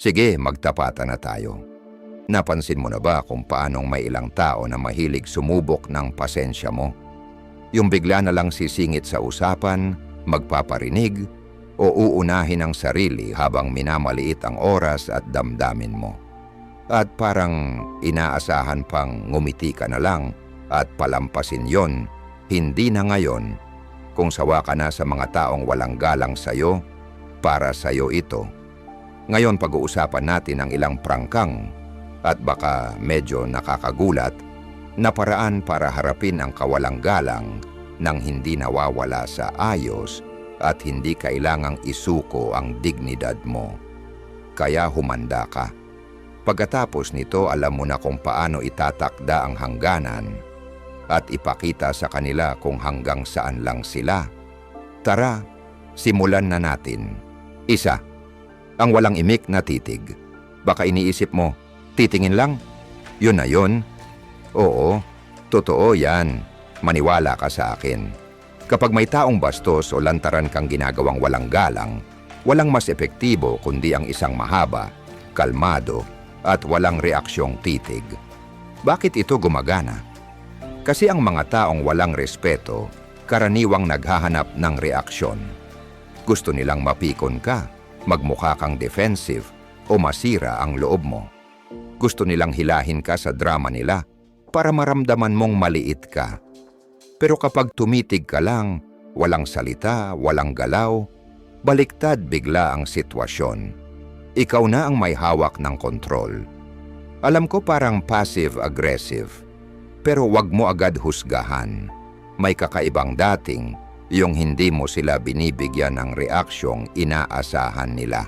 Sige, magtapatan na tayo. Napansin mo na ba kung paanong may ilang tao na mahilig sumubok ng pasensya mo? Yung bigla na lang sisingit sa usapan, magpaparinig, o uunahin ang sarili habang minamaliit ang oras at damdamin mo. At parang inaasahan pang ngumiti ka na lang at palampasin yon, hindi na ngayon kung sawa ka na sa mga taong walang galang sa'yo, para sa'yo ito. Ngayon pag-uusapan natin ang ilang prangkang at baka medyo nakakagulat na paraan para harapin ang kawalang galang nang hindi nawawala sa ayos at hindi kailangang isuko ang dignidad mo. Kaya humanda ka. Pagkatapos nito alam mo na kung paano itatakda ang hangganan at ipakita sa kanila kung hanggang saan lang sila. Tara, simulan na natin. Isa, ang walang imik na titig. Baka iniisip mo, titingin lang? Yun na yun. Oo, totoo yan. Maniwala ka sa akin. Kapag may taong bastos o lantaran kang ginagawang walang galang, walang mas epektibo kundi ang isang mahaba, kalmado, at walang reaksyong titig. Bakit ito gumagana? Kasi ang mga taong walang respeto, karaniwang naghahanap ng reaksyon. Gusto nilang mapikon ka, magmukha kang defensive, o masira ang loob mo. Gusto nilang hilahin ka sa drama nila para maramdaman mong maliit ka. Pero kapag tumitig ka lang, walang salita, walang galaw, baliktad bigla ang sitwasyon. Ikaw na ang may hawak ng kontrol. Alam ko parang passive-aggressive, pero wag mo agad husgahan. May kakaibang dating yung hindi mo sila binibigyan ng reaksyong inaasahan nila.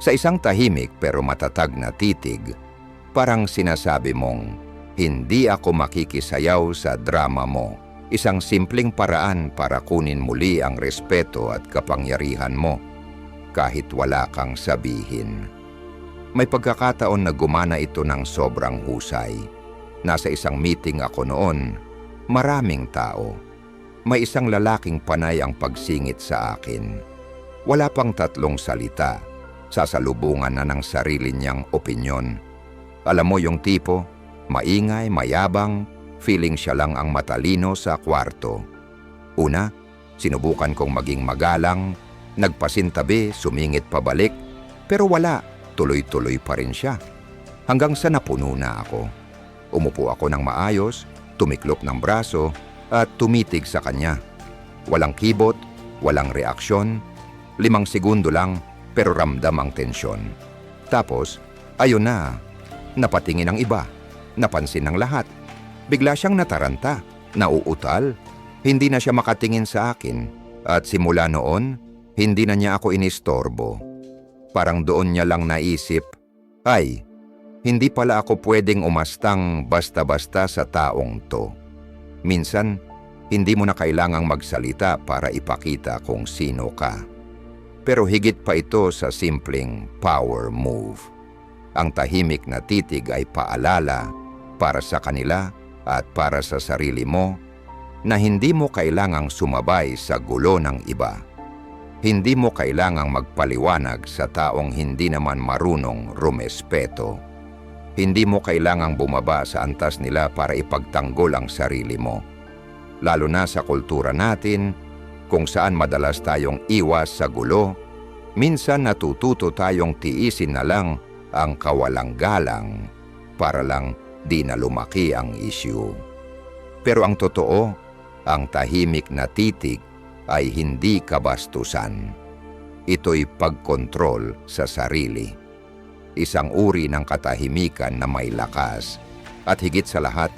Sa isang tahimik pero matatag na titig, parang sinasabi mong, hindi ako makikisayaw sa drama mo. Isang simpleng paraan para kunin muli ang respeto at kapangyarihan mo, kahit wala kang sabihin. May pagkakataon na gumana ito ng sobrang husay. Nasa isang meeting ako noon, maraming tao. May isang lalaking panay ang pagsingit sa akin. Wala pang tatlong salita, sasalubungan na ng sarili niyang opinyon. Alam mo yung tipo, maingay, mayabang, feeling siya lang ang matalino sa kwarto. Una, sinubukan kong maging magalang, nagpasintabi, sumingit pabalik, pero wala, tuloy-tuloy pa rin siya. Hanggang sa napuno na ako. Umupo ako ng maayos, tumiklop ng braso, at tumitig sa kanya. Walang kibot, walang reaksyon, limang segundo lang, pero ramdam ang tensyon. Tapos, ayun na, napatingin ang iba. Napansin ng lahat. Bigla siyang nataranta, nauutal. Hindi na siya makatingin sa akin. At simula noon, hindi na niya ako inistorbo. Parang doon niya lang naisip, ay, hindi pala ako pwedeng umastang basta-basta sa taong to. Minsan, hindi mo na kailangang magsalita para ipakita kung sino ka. Pero higit pa ito sa simpleng power move. Ang tahimik na titig ay paalala para sa kanila at para sa sarili mo na hindi mo kailangang sumabay sa gulo ng iba. Hindi mo kailangang magpaliwanag sa taong hindi naman marunong rumespeto. Hindi mo kailangang bumaba sa antas nila para ipagtanggol ang sarili mo. Lalo na sa kultura natin, kung saan madalas tayong iwas sa gulo, minsan natututo tayong tiisin na lang ang kawalang galang para lang di na lumaki ang issue. Pero ang totoo, ang tahimik na titig ay hindi kabastusan. Ito'y pagkontrol sa sarili. Isang uri ng katahimikan na may lakas. At higit sa lahat,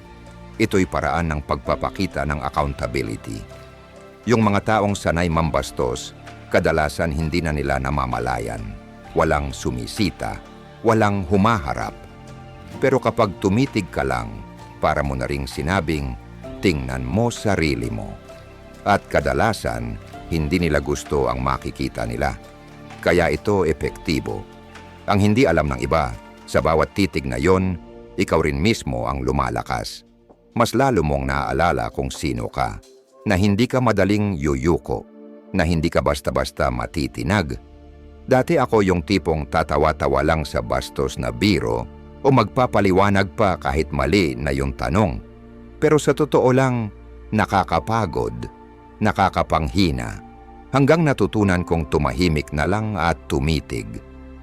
ito'y paraan ng pagpapakita ng accountability. Yung mga taong sanay mambastos, kadalasan hindi na nila namamalayan. Walang sumisita, walang humaharap, pero kapag tumitig ka lang, para mo na ring sinabing, tingnan mo sarili mo. At kadalasan, hindi nila gusto ang makikita nila. Kaya ito epektibo. Ang hindi alam ng iba, sa bawat titig na yon, ikaw rin mismo ang lumalakas. Mas lalo mong naaalala kung sino ka, na hindi ka madaling yuyuko, na hindi ka basta-basta matitinag, Dati ako yung tipong tatawa-tawa lang sa bastos na biro o magpapaliwanag pa kahit mali na yung tanong. Pero sa totoo lang, nakakapagod, nakakapanghina, hanggang natutunan kong tumahimik na lang at tumitig.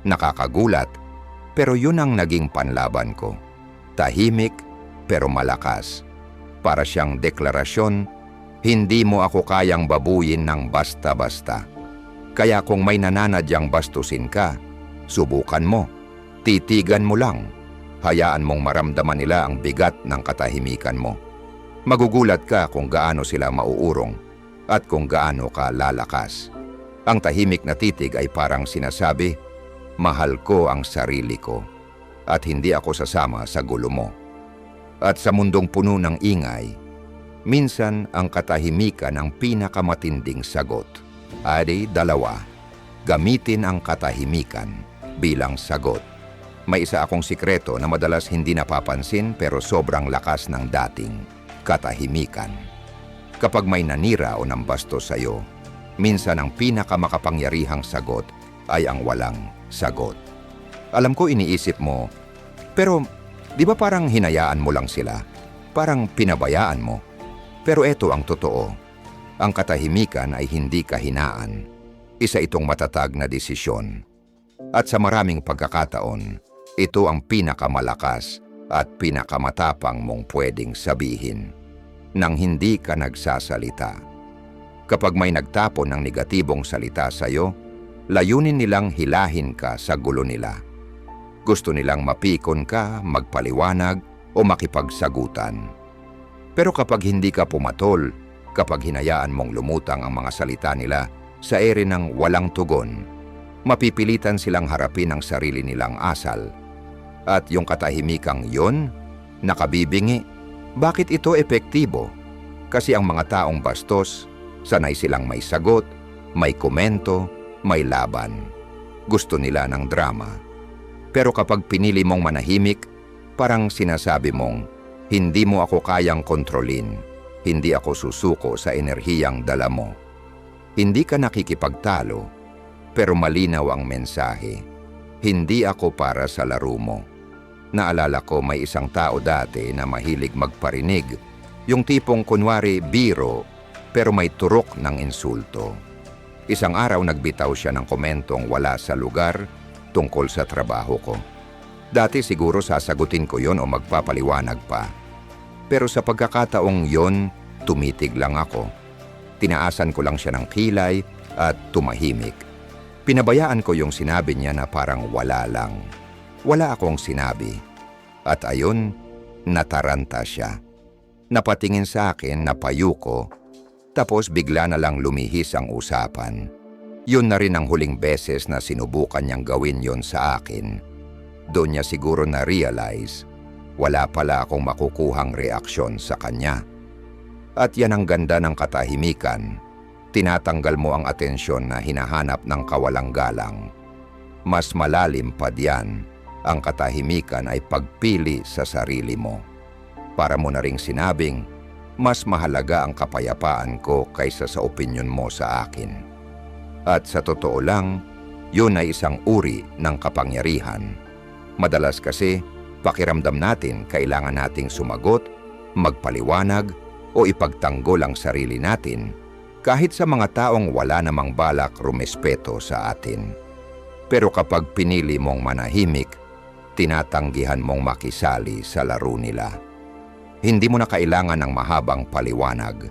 Nakakagulat, pero yun ang naging panlaban ko. Tahimik, pero malakas. Para siyang deklarasyon, hindi mo ako kayang babuyin ng basta-basta. Kaya kung may nananadyang bastusin ka, subukan mo. Titigan mo lang. Hayaan mong maramdaman nila ang bigat ng katahimikan mo. Magugulat ka kung gaano sila mauurong at kung gaano ka lalakas. Ang tahimik na titig ay parang sinasabi, mahal ko ang sarili ko at hindi ako sasama sa gulo mo. At sa mundong puno ng ingay, minsan ang katahimikan ang pinakamatinding sagot. Adi dalawa, gamitin ang katahimikan bilang sagot. May isa akong sikreto na madalas hindi napapansin pero sobrang lakas ng dating katahimikan. Kapag may nanira o nambastos sa'yo, minsan ang pinakamakapangyarihang sagot ay ang walang sagot. Alam ko iniisip mo, pero di ba parang hinayaan mo lang sila? Parang pinabayaan mo? Pero eto ang totoo. Ang katahimikan ay hindi kahinaan. Isa itong matatag na desisyon. At sa maraming pagkakataon, ito ang pinakamalakas at pinakamatapang mong pwedeng sabihin nang hindi ka nagsasalita. Kapag may nagtapon ng negatibong salita sa iyo, layunin nilang hilahin ka sa gulo nila. Gusto nilang mapikon ka, magpaliwanag o makipagsagutan. Pero kapag hindi ka pumatol, kapag hinayaan mong lumutang ang mga salita nila sa ere ng walang tugon, mapipilitan silang harapin ang sarili nilang asal. At yung katahimikang yon, nakabibingi, bakit ito epektibo? Kasi ang mga taong bastos, sanay silang may sagot, may komento, may laban. Gusto nila ng drama. Pero kapag pinili mong manahimik, parang sinasabi mong, hindi mo ako kayang kontrolin, hindi ako susuko sa enerhiyang dala mo. Hindi ka nakikipagtalo, pero malinaw ang mensahe. Hindi ako para sa laro mo. Naalala ko may isang tao dati na mahilig magparinig, yung tipong kunwari biro pero may turok ng insulto. Isang araw nagbitaw siya ng komentong wala sa lugar tungkol sa trabaho ko. Dati siguro sasagutin ko yon o magpapaliwanag pa. Pero sa pagkakataong yon, tumitig lang ako. Tinaasan ko lang siya ng kilay at tumahimik. Pinabayaan ko yung sinabi niya na parang wala lang. Wala akong sinabi. At ayon, nataranta siya. Napatingin sa akin na payuko, tapos bigla na lang lumihis ang usapan. Yun na rin ang huling beses na sinubukan niyang gawin yon sa akin. Doon niya siguro na-realize, wala pala akong makukuhang reaksyon sa kanya. At yan ang ganda ng katahimikan. Tinatanggal mo ang atensyon na hinahanap ng kawalang galang. Mas malalim pa diyan ang katahimikan ay pagpili sa sarili mo. Para mo na ring sinabing, mas mahalaga ang kapayapaan ko kaysa sa opinyon mo sa akin. At sa totoo lang, yun ay isang uri ng kapangyarihan. Madalas kasi, pakiramdam natin kailangan nating sumagot, magpaliwanag, o ipagtanggol ang sarili natin kahit sa mga taong wala namang balak rumespeto sa atin. Pero kapag pinili mong manahimik, tinatanggihan mong makisali sa laro nila. Hindi mo na kailangan ng mahabang paliwanag.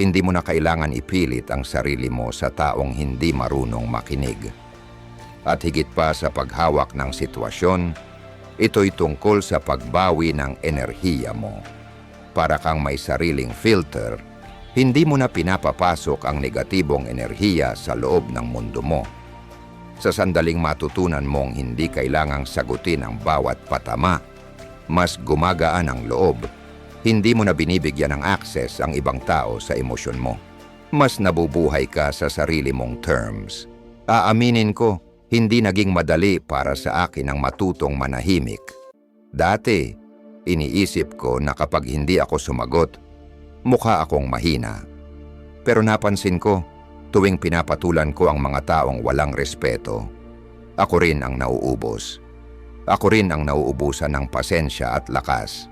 Hindi mo na kailangan ipilit ang sarili mo sa taong hindi marunong makinig. At higit pa sa paghawak ng sitwasyon, ito'y tungkol sa pagbawi ng enerhiya mo. Para kang may sariling filter, hindi mo na pinapapasok ang negatibong enerhiya sa loob ng mundo mo sa sandaling matutunan mong hindi kailangang sagutin ang bawat patama, mas gumagaan ang loob. Hindi mo na binibigyan ng access ang ibang tao sa emosyon mo. Mas nabubuhay ka sa sarili mong terms. Aaminin ko, hindi naging madali para sa akin ang matutong manahimik. Dati, iniisip ko na kapag hindi ako sumagot, mukha akong mahina. Pero napansin ko, Tuwing pinapatulan ko ang mga taong walang respeto, ako rin ang nauubos. Ako rin ang nauubusan ng pasensya at lakas.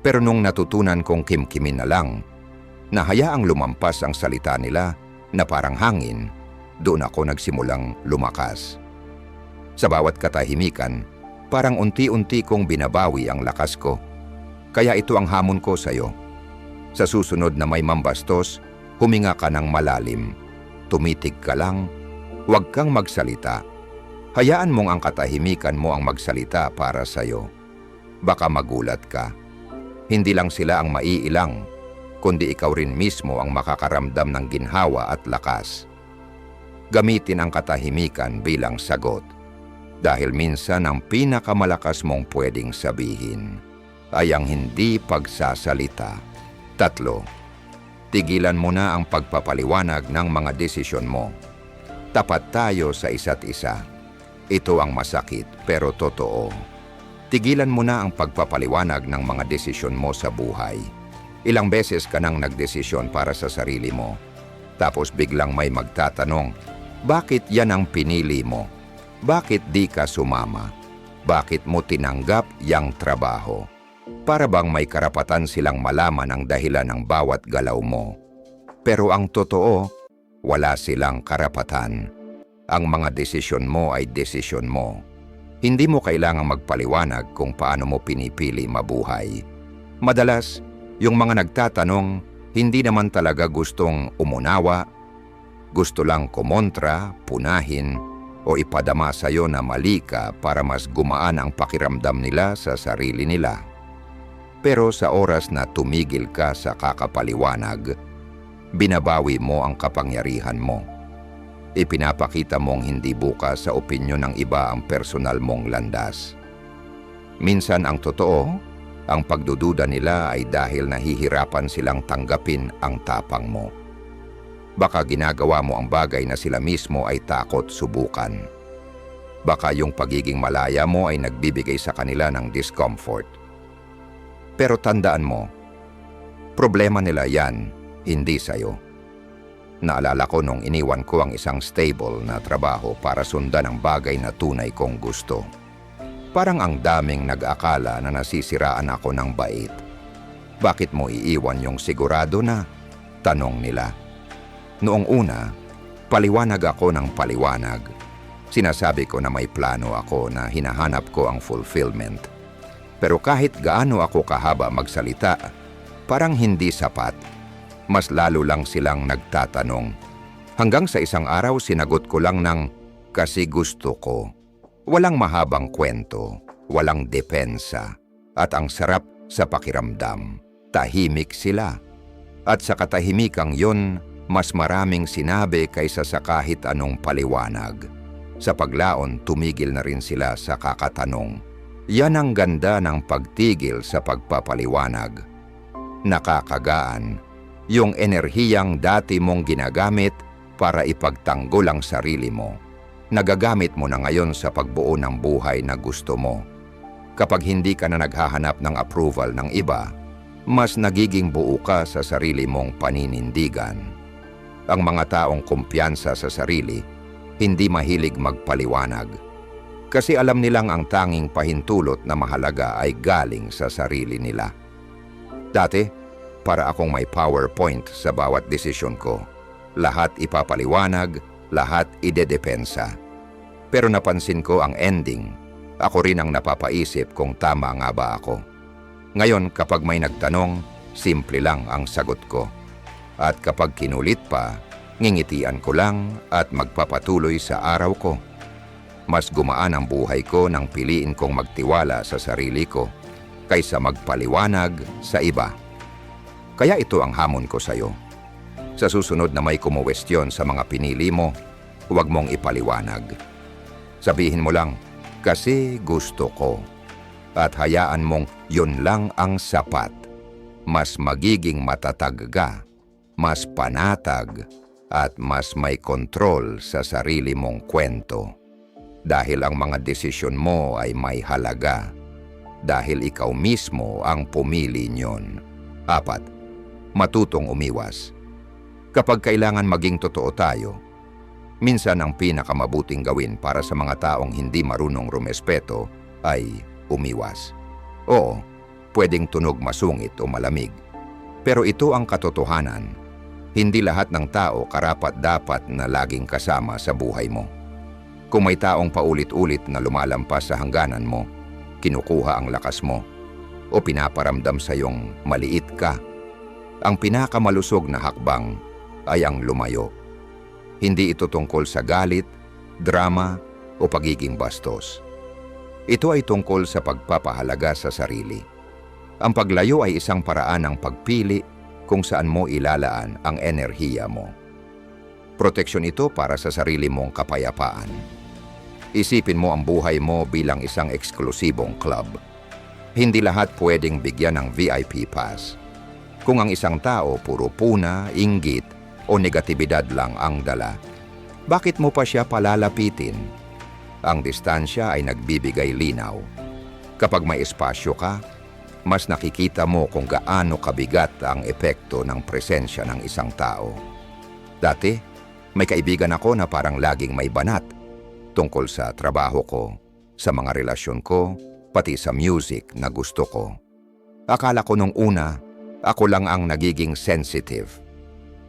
Pero nung natutunan kong kimkimin na lang, na hayaang lumampas ang salita nila na parang hangin, doon ako nagsimulang lumakas. Sa bawat katahimikan, parang unti-unti kong binabawi ang lakas ko. Kaya ito ang hamon ko sa'yo. Sa susunod na may mambastos, huminga ka ng malalim. Tumitig ka lang, huwag kang magsalita. Hayaan mong ang katahimikan mo ang magsalita para sa'yo. Baka magulat ka. Hindi lang sila ang maiilang, kundi ikaw rin mismo ang makakaramdam ng ginhawa at lakas. Gamitin ang katahimikan bilang sagot. Dahil minsan ang pinakamalakas mong pwedeng sabihin ay ang hindi pagsasalita. Tatlo, tigilan mo na ang pagpapaliwanag ng mga desisyon mo. Tapat tayo sa isa't isa. Ito ang masakit pero totoo. Tigilan mo na ang pagpapaliwanag ng mga desisyon mo sa buhay. Ilang beses ka nang nagdesisyon para sa sarili mo. Tapos biglang may magtatanong, bakit yan ang pinili mo? Bakit di ka sumama? Bakit mo tinanggap yang trabaho? Para bang may karapatan silang malaman ang dahilan ng bawat galaw mo. Pero ang totoo, wala silang karapatan. Ang mga desisyon mo ay desisyon mo. Hindi mo kailangang magpaliwanag kung paano mo pinipili mabuhay. Madalas, yung mga nagtatanong, hindi naman talaga gustong umunawa, gusto lang kumontra, punahin, o ipadama sa'yo na mali ka para mas gumaan ang pakiramdam nila sa sarili nila. Pero sa oras na tumigil ka sa kakapaliwanag, binabawi mo ang kapangyarihan mo. Ipinapakita mong hindi bukas sa opinyon ng iba ang personal mong landas. Minsan ang totoo, ang pagdududa nila ay dahil nahihirapan silang tanggapin ang tapang mo. Baka ginagawa mo ang bagay na sila mismo ay takot subukan. Baka yung pagiging malaya mo ay nagbibigay sa kanila ng discomfort. Pero tandaan mo, problema nila yan, hindi sa'yo. Naalala ko nung iniwan ko ang isang stable na trabaho para sundan ang bagay na tunay kong gusto. Parang ang daming nag-akala na nasisiraan ako ng bait. Bakit mo iiwan yung sigurado na? Tanong nila. Noong una, paliwanag ako ng paliwanag. Sinasabi ko na may plano ako na hinahanap ko ang fulfillment. Pero kahit gaano ako kahaba magsalita, parang hindi sapat. Mas lalo lang silang nagtatanong. Hanggang sa isang araw sinagot ko lang ng kasi gusto ko. Walang mahabang kwento, walang depensa, at ang sarap sa pakiramdam. Tahimik sila. At sa katahimikang yon, mas maraming sinabi kaysa sa kahit anong paliwanag. Sa paglaon, tumigil na rin sila sa kakatanong. Yan ang ganda ng pagtigil sa pagpapaliwanag. Nakakagaan, yung enerhiyang dati mong ginagamit para ipagtanggol ang sarili mo. Nagagamit mo na ngayon sa pagbuo ng buhay na gusto mo. Kapag hindi ka na naghahanap ng approval ng iba, mas nagiging buo ka sa sarili mong paninindigan. Ang mga taong kumpiyansa sa sarili, hindi mahilig magpaliwanag. Kasi alam nilang ang tanging pahintulot na mahalaga ay galing sa sarili nila. Dati, para akong may PowerPoint sa bawat desisyon ko. Lahat ipapaliwanag, lahat idedepensa. Pero napansin ko ang ending. Ako rin ang napapaisip kung tama nga ba ako. Ngayon kapag may nagtanong, simple lang ang sagot ko. At kapag kinulit pa, ngingitian ko lang at magpapatuloy sa araw ko. Mas gumaan ang buhay ko nang piliin kong magtiwala sa sarili ko kaysa magpaliwanag sa iba. Kaya ito ang hamon ko sa'yo. Sa susunod na may kumuwestiyon sa mga pinili mo, huwag mong ipaliwanag. Sabihin mo lang, kasi gusto ko. At hayaan mong yun lang ang sapat. Mas magiging matatag ka, mas panatag, at mas may kontrol sa sarili mong kwento. Dahil ang mga desisyon mo ay may halaga. Dahil ikaw mismo ang pumili niyon. Apat, matutong umiwas. Kapag kailangan maging totoo tayo, minsan ang pinakamabuting gawin para sa mga taong hindi marunong rumespeto ay umiwas. Oo, pwedeng tunog masungit o malamig. Pero ito ang katotohanan. Hindi lahat ng tao karapat dapat na laging kasama sa buhay mo. Kung may taong paulit-ulit na lumalampas sa hangganan mo, kinukuha ang lakas mo, o pinaparamdam sa iyong maliit ka, ang pinakamalusog na hakbang ay ang lumayo. Hindi ito tungkol sa galit, drama, o pagiging bastos. Ito ay tungkol sa pagpapahalaga sa sarili. Ang paglayo ay isang paraan ng pagpili kung saan mo ilalaan ang enerhiya mo. Proteksyon ito para sa sarili mong kapayapaan. Isipin mo ang buhay mo bilang isang eksklusibong club. Hindi lahat pwedeng bigyan ng VIP pass. Kung ang isang tao puro puna, inggit o negatibidad lang ang dala, bakit mo pa siya palalapitin? Ang distansya ay nagbibigay linaw. Kapag may espasyo ka, mas nakikita mo kung gaano kabigat ang epekto ng presensya ng isang tao. Dati, may kaibigan ako na parang laging may banat tungkol sa trabaho ko, sa mga relasyon ko, pati sa music na gusto ko. Akala ko nung una, ako lang ang nagiging sensitive.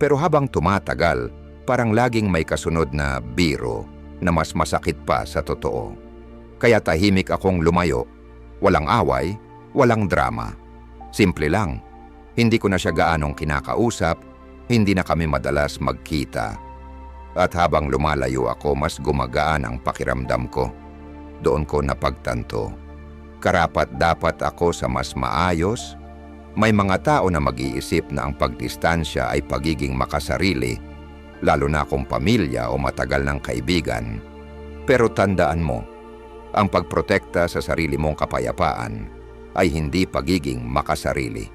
Pero habang tumatagal, parang laging may kasunod na biro na mas masakit pa sa totoo. Kaya tahimik akong lumayo, walang away, walang drama. Simple lang, hindi ko na siya gaanong kinakausap, hindi na kami madalas magkita. At habang lumalayo ako, mas gumagaan ang pakiramdam ko. Doon ko napagtanto. Karapat dapat ako sa mas maayos. May mga tao na mag-iisip na ang pagdistansya ay pagiging makasarili, lalo na kung pamilya o matagal ng kaibigan. Pero tandaan mo, ang pagprotekta sa sarili mong kapayapaan ay hindi pagiging makasarili.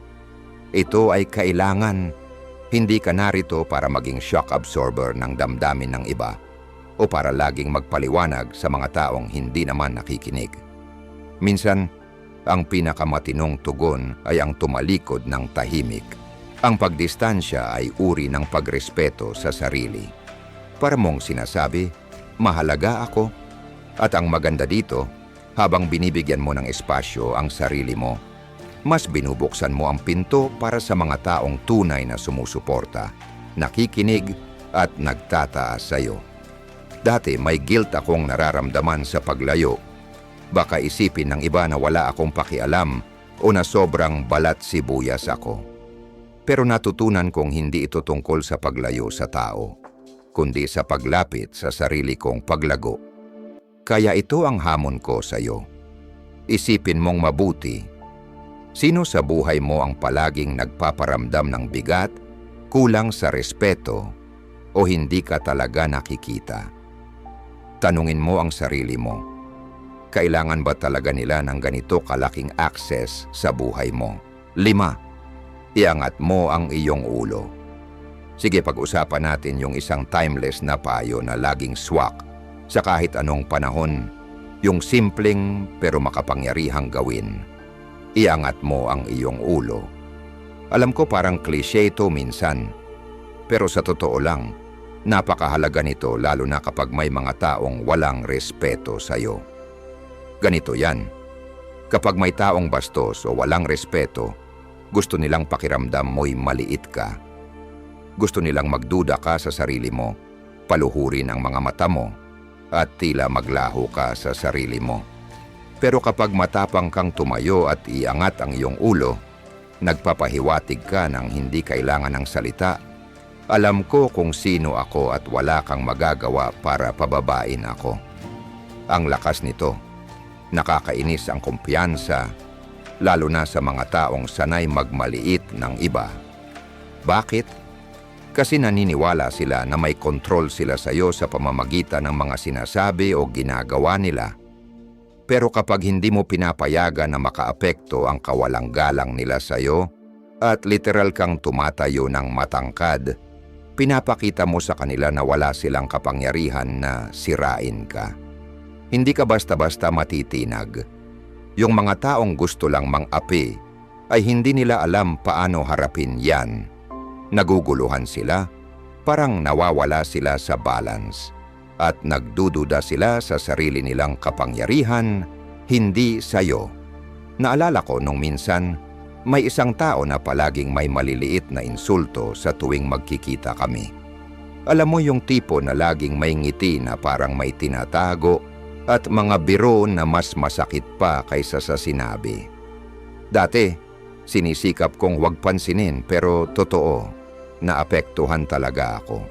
Ito ay kailangan hindi ka narito para maging shock absorber ng damdamin ng iba o para laging magpaliwanag sa mga taong hindi naman nakikinig. Minsan, ang pinakamatinong tugon ay ang tumalikod ng tahimik. Ang pagdistansya ay uri ng pagrespeto sa sarili. Para mong sinasabi, mahalaga ako. At ang maganda dito, habang binibigyan mo ng espasyo ang sarili mo, mas binubuksan mo ang pinto para sa mga taong tunay na sumusuporta, nakikinig at nagtataas sa iyo. Dati may guilt akong nararamdaman sa paglayo. Baka isipin ng iba na wala akong pakialam o na sobrang balat sibuyas ako. Pero natutunan kong hindi ito tungkol sa paglayo sa tao, kundi sa paglapit sa sarili kong paglago. Kaya ito ang hamon ko sa iyo. Isipin mong mabuti Sino sa buhay mo ang palaging nagpaparamdam ng bigat, kulang sa respeto, o hindi ka talaga nakikita? Tanungin mo ang sarili mo. Kailangan ba talaga nila ng ganito kalaking access sa buhay mo? Lima, iangat mo ang iyong ulo. Sige, pag-usapan natin yung isang timeless na payo na laging swak sa kahit anong panahon, yung simpleng pero makapangyarihang gawin iangat mo ang iyong ulo. Alam ko parang klise ito minsan, pero sa totoo lang, napakahalaga nito lalo na kapag may mga taong walang respeto sa iyo. Ganito yan. Kapag may taong bastos o walang respeto, gusto nilang pakiramdam mo'y maliit ka. Gusto nilang magduda ka sa sarili mo, paluhurin ang mga mata mo, at tila maglaho ka sa sarili mo. Pero kapag matapang kang tumayo at iangat ang iyong ulo, nagpapahiwatig ka ng hindi kailangan ng salita. Alam ko kung sino ako at wala kang magagawa para pababain ako. Ang lakas nito, nakakainis ang kumpiyansa, lalo na sa mga taong sanay magmaliit ng iba. Bakit? Kasi naniniwala sila na may kontrol sila sa iyo sa pamamagitan ng mga sinasabi o ginagawa nila pero kapag hindi mo pinapayagan na makaapekto ang kawalang galang nila sa iyo at literal kang tumatayo ng matangkad, pinapakita mo sa kanila na wala silang kapangyarihan na sirain ka. Hindi ka basta-basta matitinag. Yung mga taong gusto lang mang-api ay hindi nila alam paano harapin yan. Naguguluhan sila, Parang nawawala sila sa balance at nagdududa sila sa sarili nilang kapangyarihan, hindi sa'yo. Naalala ko nung minsan, may isang tao na palaging may maliliit na insulto sa tuwing magkikita kami. Alam mo yung tipo na laging may ngiti na parang may tinatago at mga biro na mas masakit pa kaysa sa sinabi. Dati, sinisikap kong wag pansinin pero totoo, naapektuhan talaga ako.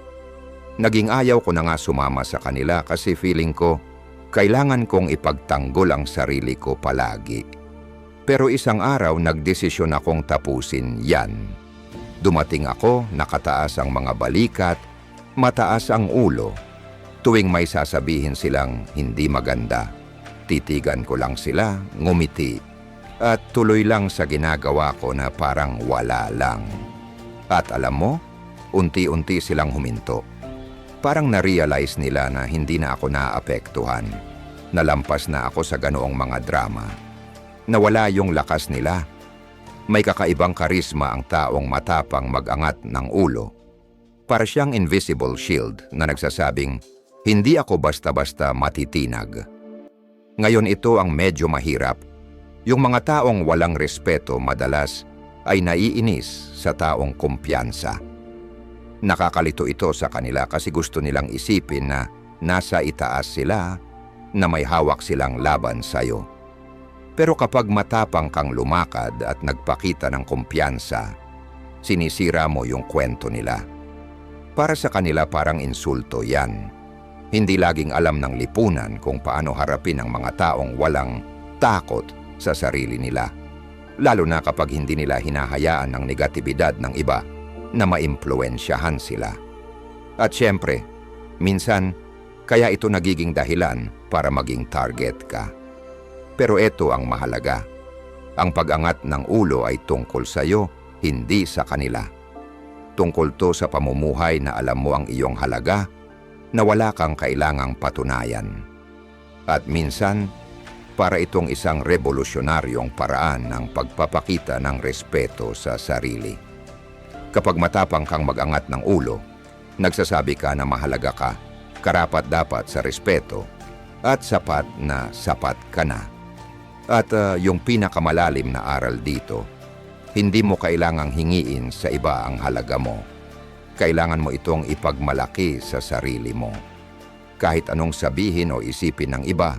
Naging ayaw ko na nga sumama sa kanila kasi feeling ko, kailangan kong ipagtanggol ang sarili ko palagi. Pero isang araw nagdesisyon akong tapusin yan. Dumating ako, nakataas ang mga balikat, mataas ang ulo. Tuwing may sasabihin silang hindi maganda, titigan ko lang sila, ngumiti, at tuloy lang sa ginagawa ko na parang wala lang. At alam mo, unti-unti silang huminto. Parang na-realize nila na hindi na ako naapektuhan. Nalampas na ako sa ganoong mga drama. Nawala yung lakas nila. May kakaibang karisma ang taong matapang mag-angat ng ulo. Para siyang invisible shield na nagsasabing, hindi ako basta-basta matitinag. Ngayon ito ang medyo mahirap. Yung mga taong walang respeto madalas ay naiinis sa taong kumpiyansa. Nakakalito ito sa kanila kasi gusto nilang isipin na nasa itaas sila na may hawak silang laban sa'yo. Pero kapag matapang kang lumakad at nagpakita ng kumpiyansa, sinisira mo yung kwento nila. Para sa kanila parang insulto yan. Hindi laging alam ng lipunan kung paano harapin ang mga taong walang takot sa sarili nila. Lalo na kapag hindi nila hinahayaan ang negatibidad ng iba na maimpluensyahan sila. At syempre, minsan, kaya ito nagiging dahilan para maging target ka. Pero ito ang mahalaga. Ang pag-angat ng ulo ay tungkol sa iyo, hindi sa kanila. Tungkol to sa pamumuhay na alam mo ang iyong halaga, na wala kang kailangang patunayan. At minsan, para itong isang revolusyonaryong paraan ng pagpapakita ng respeto sa sarili. Kapag matapang kang magangat ng ulo, nagsasabi ka na mahalaga ka, karapat dapat sa respeto, at sapat na sapat ka na. At ah, yung pinakamalalim na aral dito, hindi mo kailangang hingiin sa iba ang halaga mo. Kailangan mo itong ipagmalaki sa sarili mo. Kahit anong sabihin o isipin ng iba,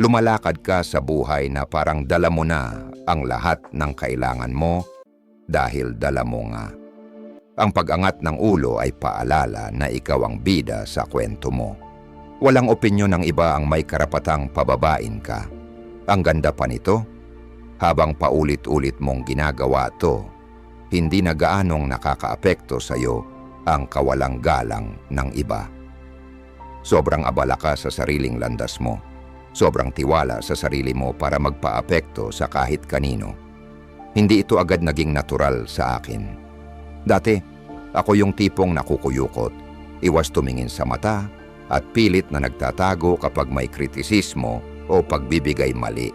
lumalakad ka sa buhay na parang dala mo na ang lahat ng kailangan mo dahil dala mo nga. Ang pag-angat ng ulo ay paalala na ikaw ang bida sa kwento mo. Walang opinyon ng iba ang may karapatang pababain ka. Ang ganda pa nito, habang paulit-ulit mong ginagawa to, hindi na gaanong nakakaapekto sa iyo ang kawalang galang ng iba. Sobrang abala ka sa sariling landas mo. Sobrang tiwala sa sarili mo para magpaapekto sa kahit kanino. Hindi ito agad naging natural sa akin. Dati, ako yung tipong nakukuyukot, iwas tumingin sa mata, at pilit na nagtatago kapag may kritisismo o pagbibigay mali.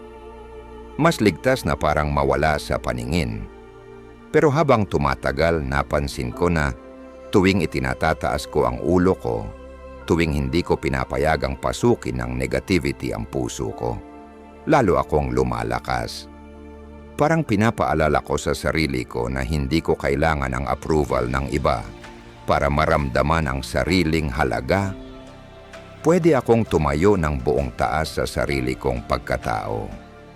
Mas ligtas na parang mawala sa paningin. Pero habang tumatagal, napansin ko na tuwing itinatataas ko ang ulo ko, tuwing hindi ko pinapayagang pasukin ng negativity ang puso ko, lalo akong lumalakas. Parang pinapaalala ko sa sarili ko na hindi ko kailangan ang approval ng iba para maramdaman ang sariling halaga. Pwede akong tumayo ng buong taas sa sarili kong pagkatao.